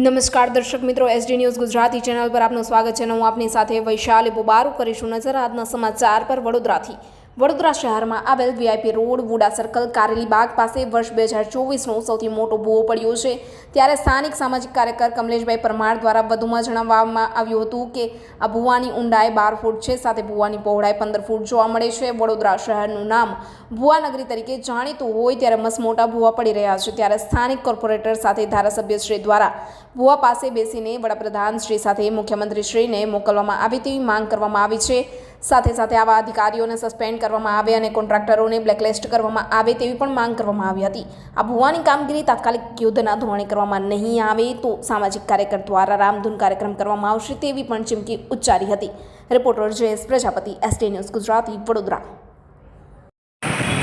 નમસ્કાર દર્શક મિત્રો એસડી ન્યૂઝ ગુજરાતી ચેનલ પર આપનું સ્વાગત છે હું આપની સાથે વૈશાલી બોબારું કરીશું નજર આજના સમાચાર પર વડોદરાથી. વડોદરા શહેરમાં આવેલ VIP road VUDA circle Karelibaug પાસે વર્ષ બે હજાર ચોવીસનો સૌથી મોટો ભૂવો પડ્યો છે. ત્યારે સ્થાનિક સામાજિક કાર્યકર કમલેશભાઈ પરમાર દ્વારા વધુમાં જણાવવામાં આવ્યું હતું કે આ ભૂવાની ઊંડાઈ બાર ફૂટ છે, સાથે ભૂવાની પહોળાઈ પંદર ફૂટ જોવા મળે છે. વડોદરા શહેરનું નામ ભુવાનગરી તરીકે જાણીતું હોય ત્યારે મસમોટા ભૂવા પડી રહ્યા છે. ત્યારે સ્થાનિક કોર્પોરેટર સાથે ધારાસભ્યશ્રી દ્વારા ભુવા પાસે બેસીને વડાપ્રધાન શ્રી સાથે મુખ્યમંત્રી શ્રીને મોકલવામાં આવે તેવી માંગ કરવામાં આવી છે. સાથે સાથે આવા અધિકારીઓને સસ્પેન્ડ કરવામાં આવે અને કોન્ટ્રાક્ટરોને બ્લેકલિસ્ટ કરવામાં આવે તેવી પણ માંગ કરવામાં આવી હતી. આ ભુવાની કામગીરી તાત્કાલિક યુદ્ધના ધોરણે કરવામાં નહીં આવે તો સામાજિક કાર્યકર દ્વારા રામધૂન કાર્યક્રમ કરવામાં આવશે તેવી પણ ચીમકી ઉચ્ચારી હતી. Reporter Jayesh Prajapati ST news Gujarati, Vadodara.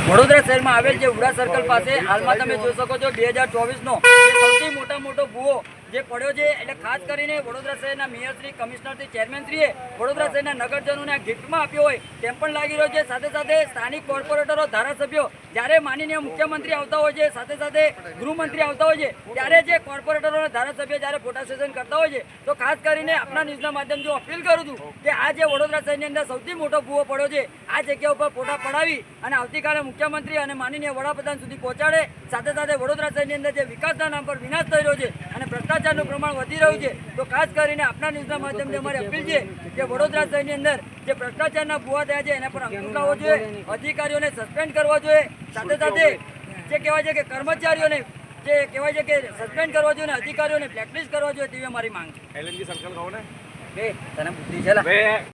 Vadodara શહેરમાં આવેલ જે ઉડા સર્કલ પાસે હાલમાં તમે જોઈ શકો છો, બે હજાર ચોવીસનો સૌથી મોટા મોટો ભૂવો જે પડ્યો છે, એટલે ખાસ કરીને વડોદરા શહેરના મેયરશ્રી, કમિશનરશ્રી, ચેરમેનશ્રીએ વડોદરા શહેરના નગરજનોને આ ગિફ્ટમાં આપ્યો હોય તેમ પણ લાગી રહ્યો છે. સાથે સાથે સ્થાનિક કોર્પોરેટરો, ધારાસભ્યો જ્યારે માનનીય મુખ્યમંત્રી આવતા હોય છે, સાથે સાથે ગૃહમંત્રી આવતા હોય છે, ત્યારે જે કોર્પોરેટરો અને ધારાસભ્ય જ્યારે ફોટા સેશન કરતા હોય છે, તો ખાસ કરીને આપણા ન્યૂઝના માધ્યમથી અપીલ કરું છું કે આ જે વડોદરા શહેરની અંદર સૌથી મોટો ભૂવો પડ્યો છે, આ જગ્યા ઉપર ફોટા પડાવી અને આવતીકાલે મુખ્યમંત્રી અને માનનીય વડાપ્રધાન સુધી પહોંચાડે. સાથે સાથે વડોદરા શહેરની અંદર જે વિકાસના નામ પર વિનાશ થઈ રહ્યો છે અને ભ્રષ્ટાચારનું પ્રમાણ વધી રહ્યું છે તો ખાસ કરીને આપણા ન્યૂઝના માધ્યમથી અમારી અપીલ છે કે વડોદરા શહેરની અંદર જે ભ્રષ્ટાચારના ભૂવા થયા છે એના પર અંકુશ લાવવો જોઈએ અધિકારીઓને સસ્પેન્ડ કરવા જોઈએ સાથે સાથે જે કહેવાય છે કે કર્મચારીઓને જે કહેવાય છે કે સસ્પેન્ડ કરવા જોઈએ અને અધિકારીઓને બ્લેકલિસ્ટ કરવા જોઈએ તેવી અમારી માંગ છે એલએનજી સર્કલ કહો ને બે તને બુદ્ધિ છે લા? બે